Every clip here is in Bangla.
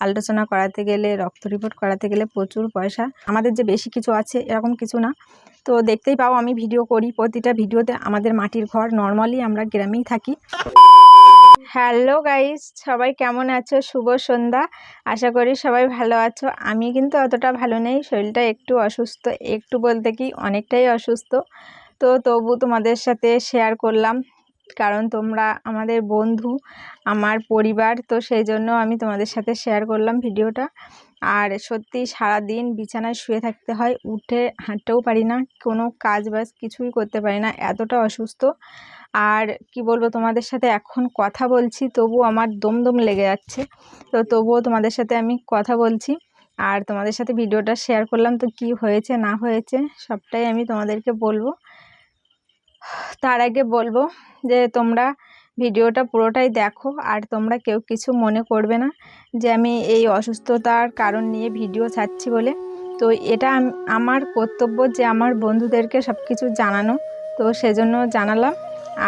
আলোচনা করাতে গেলে, রক্ত রিপোর্ট করাতে গেলে প্রচুর পয়সা। আমাদের যে বেশি কিছু আছে, এরকম কিছু না। তো দেখতেই পাও, আমি ভিডিও করি প্রতিটা ভিডিওতে আমাদের মাটির ঘর নর্মালি আমরা গ্রামেই থাকি। হ্যালো গাইস সবাই কেমন আছো? শুভ সন্ধ্যা। আশা করি সবাই ভালো আছো। আমি কিন্তু অতটা ভালো নেই, শরীরটা একটু অসুস্থ। একটু বলতে কি, অনেকটাই অসুস্থ। তো তবু তোমাদের সাথে শেয়ার করলাম। কারণ তোমরা আমাদের বন্ধু, আমার পরিবার, তো সেই জন্য আমি তোমাদের সাথে শেয়ার করলাম ভিডিওটা। আর সত্যি সারা দিন বিছানায় শুয়ে থাকতে হয়, উঠে হাঁটতেও পারি না, কোনো কাজ বাজ কিছুই করতে পারি না, এতটা অসুস্থ। আর কি বলব, তোমাদের সাথে এখন কথা বলছি তবু আমার দম দম লেগে যাচ্ছে। তো তবুও তোমাদের সাথে আমি কথা বলছি। আর তোমাদের সাথে ভিডিওটা শেয়ার করলাম, তো কি হয়েছে, না হয়েছে, সবটাই আমি তোমাদেরকে বলব। তার আগে বলব যে তোমরা ভিডিওটা পুরোটাই দেখো আর তোমরা কেউ কিছু মনে করবে না যে আমি এই অসুস্থতার কারণ নিয়ে ভিডিও ছাড়ছি বলে। তো এটা আমার কর্তব্য যে আমার বন্ধুদেরকে সব কিছু জানানো। তো সেজন্য জানালাম।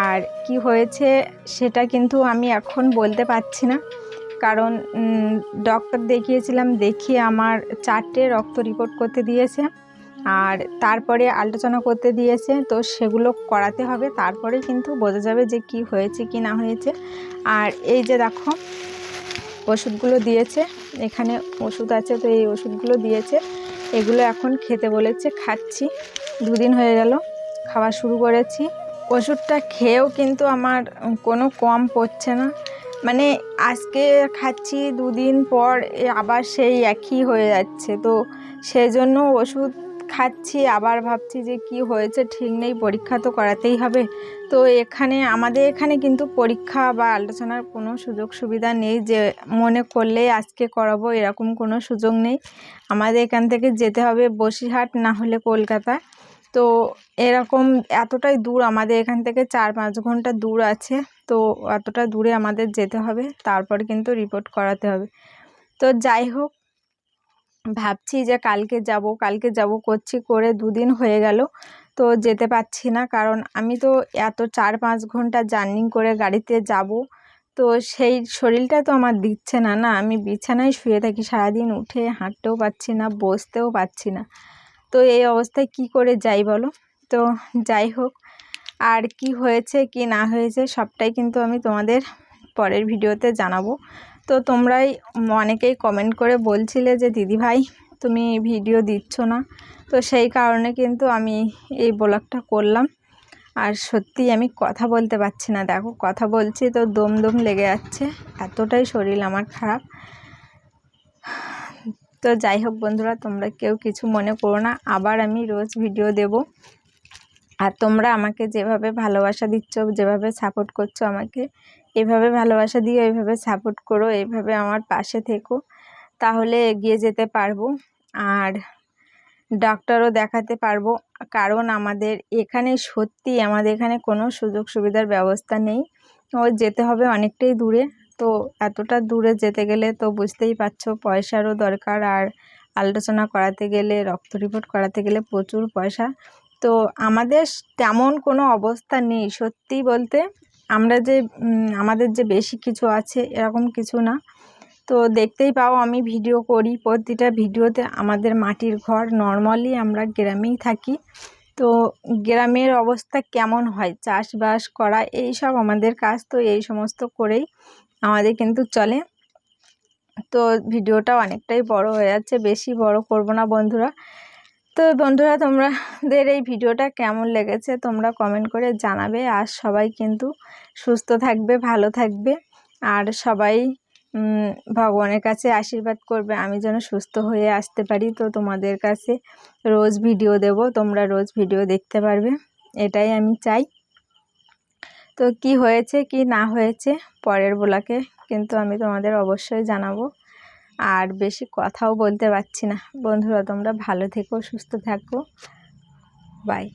আর কি হয়েছে সেটা কিন্তু আমি এখন বলতে পারছি না। কারণ ডক্টর দেখিয়েছিলাম, দেখিয়ে আমার চারটে রক্ত রিপোর্ট করতে দিয়েছে। আর তারপরে আলোচনা করতে দিয়েছে, তো সেগুলো করাতে হবে। তারপরে কিন্তু বোঝা যাবে যে কি হয়েছে, কি না হয়েছে। আর এই যে দেখো, ওষুধগুলো দিয়েছে, এখানে ওষুধ আছে, তো এই ওষুধগুলো দিয়েছে। এগুলো এখন খেতে বলেছে, খাচ্ছি। দুদিন হয়ে গেল, খাওয়া শুরু করেছি। ওষুধটা খেয়েও কিন্তু আমার কোনো কম পড়ছে না। মানে আজকে খাচ্ছি, দুদিন পর আবার সেই একই হয়ে যাচ্ছে। তো সেই জন্য ওষুধ খাচ্ছি, আবার ভাবছি যে কি হয়েছে, ঠিক নেই, পরীক্ষা তো করাতেই হবে। তো এখানে, আমাদের এখানে কিন্তু পরীক্ষা বা আলোচনার কোনো সুযোগ সুবিধা নেই যে মনে করলেই আজকে করাবো, এরকম কোনো সুযোগ নেই। আমাদের এখান থেকে যেতে হবে বসিরহাট, না হলে কলকাতা। তো এরকম এতটাই দূর, আমাদের এখান থেকে চার পাঁচ ঘণ্টা দূর আছে। তো এতটা দূরে আমাদের যেতে হবে, তারপর কিন্তু রিপোর্ট করাতে হবে। তো যাই হোক ভাবছি যে কালকে যাব কালকে যাব করছি করে দুদিন হয়ে গেল, তো যেতে পারছি না। কারণ আমি তো এত চার পাঁচ ঘণ্টা জার্নি করে গাড়িতে যাব, তো সেই শরীরটা তো আমার দিচ্ছে না না? আমি বিছানায় শুয়ে থাকি সারাদিন, উঠে হাঁটতেও পারছি না, বসতেও পারছি না। তো এই অবস্থায় কি করে যাই বলো? তো যাই হোক, আর কি হয়েছে, কি না হয়েছে সবটাই কিন্তু আমি তোমাদের পরের ভিডিওতে জানাব। তো তোমরাই অনেকেই কমেন্ট করে বলছিলে যে, দিদি ভাই, তুমি ভিডিও দিচ্ছ না। তো সেই কারণে কিন্তু আমি এই ব্লগটা করলাম। আর সত্যি আমি কথা বলতে পারছি না। দেখো, কথা বলছি তো দম দম লেগে যাচ্ছে। এতটাই শরীর আমার খারাপ। তো যাই হোক বন্ধুরা, তোমরা কেউ কিছু মনে করো না। আবার আমি রোজ ভিডিও দেব। আর তোমরা আমাকে যেভাবে ভালোবাসা দিচ্ছ, যেভাবে সাপোর্ট করছ আমাকে, এভাবে ভালোবাসা দিয়ে এইভাবে সাপোর্ট করো এইভাবে আমার পাশে থেকো, তাহলে এগিয়ে যেতে পারব আর ডাক্তারও দেখাতে পারব। কারণ আমাদের এখানে সত্যি আমাদের এখানে কোনো সুযোগ সুবিধার ব্যবস্থা নেই। ও যেতে হবে অনেকটাই দূরে। তো এতটা দূরে যেতে গেলে তো বুঝতেই পারছ, পয়সারও দরকার। আর আলোচনা করাতে গেলে, রক্ত রিপোর্ট করাতে গেলে প্রচুর পয়সা। তো আমাদের তেমন কোনো অবস্থা নেই। সত্যি বলতে আমরা যে আমাদের যে বেশি কিছু আছে এরকম কিছু না। তো দেখতেই পাও আমি ভিডিও করি, প্রতিটা ভিডিওতে আমাদের মাটির ঘর নর্মালি আমরা গ্রামেই থাকি। তো গ্রামের অবস্থা কেমন হয়, চাষবাস করা এই সব আমাদের কাজ তো এই সমস্ত করেই আমাদের কিন্তু চলে। তো ভিডিওটা অনেকটাই বড় হয়ে যাচ্ছে, বেশি বড় করব না বন্ধুরা। তো বন্ধুরা, তোমাদের এই ভিডিওটা কেমন লেগেছে তোমরা কমেন্ট করে জানাবে। আর সবাই কিন্তু সুস্থ থাকবে, ভালো থাকবে। আর সবাই ভগবানের কাছে আশীর্বাদ করবে। আমি যেন সুস্থ হয়ে আসতে পারি। তো তোমাদের কাছে রোজ ভিডিও দেব। তোমরা রোজ ভিডিও দেখতে পারবে। এটাই আমি চাই। তো কি হয়েছে, কি না হয়েছে, পরের বলাকে কিন্তু আমি তোমাদের অবশ্যই জানাব। আর বেশি কথাও বলতে পারছি না। বন্ধুরা তোমরা ভালো থেকো সুস্থ থাকো। বাই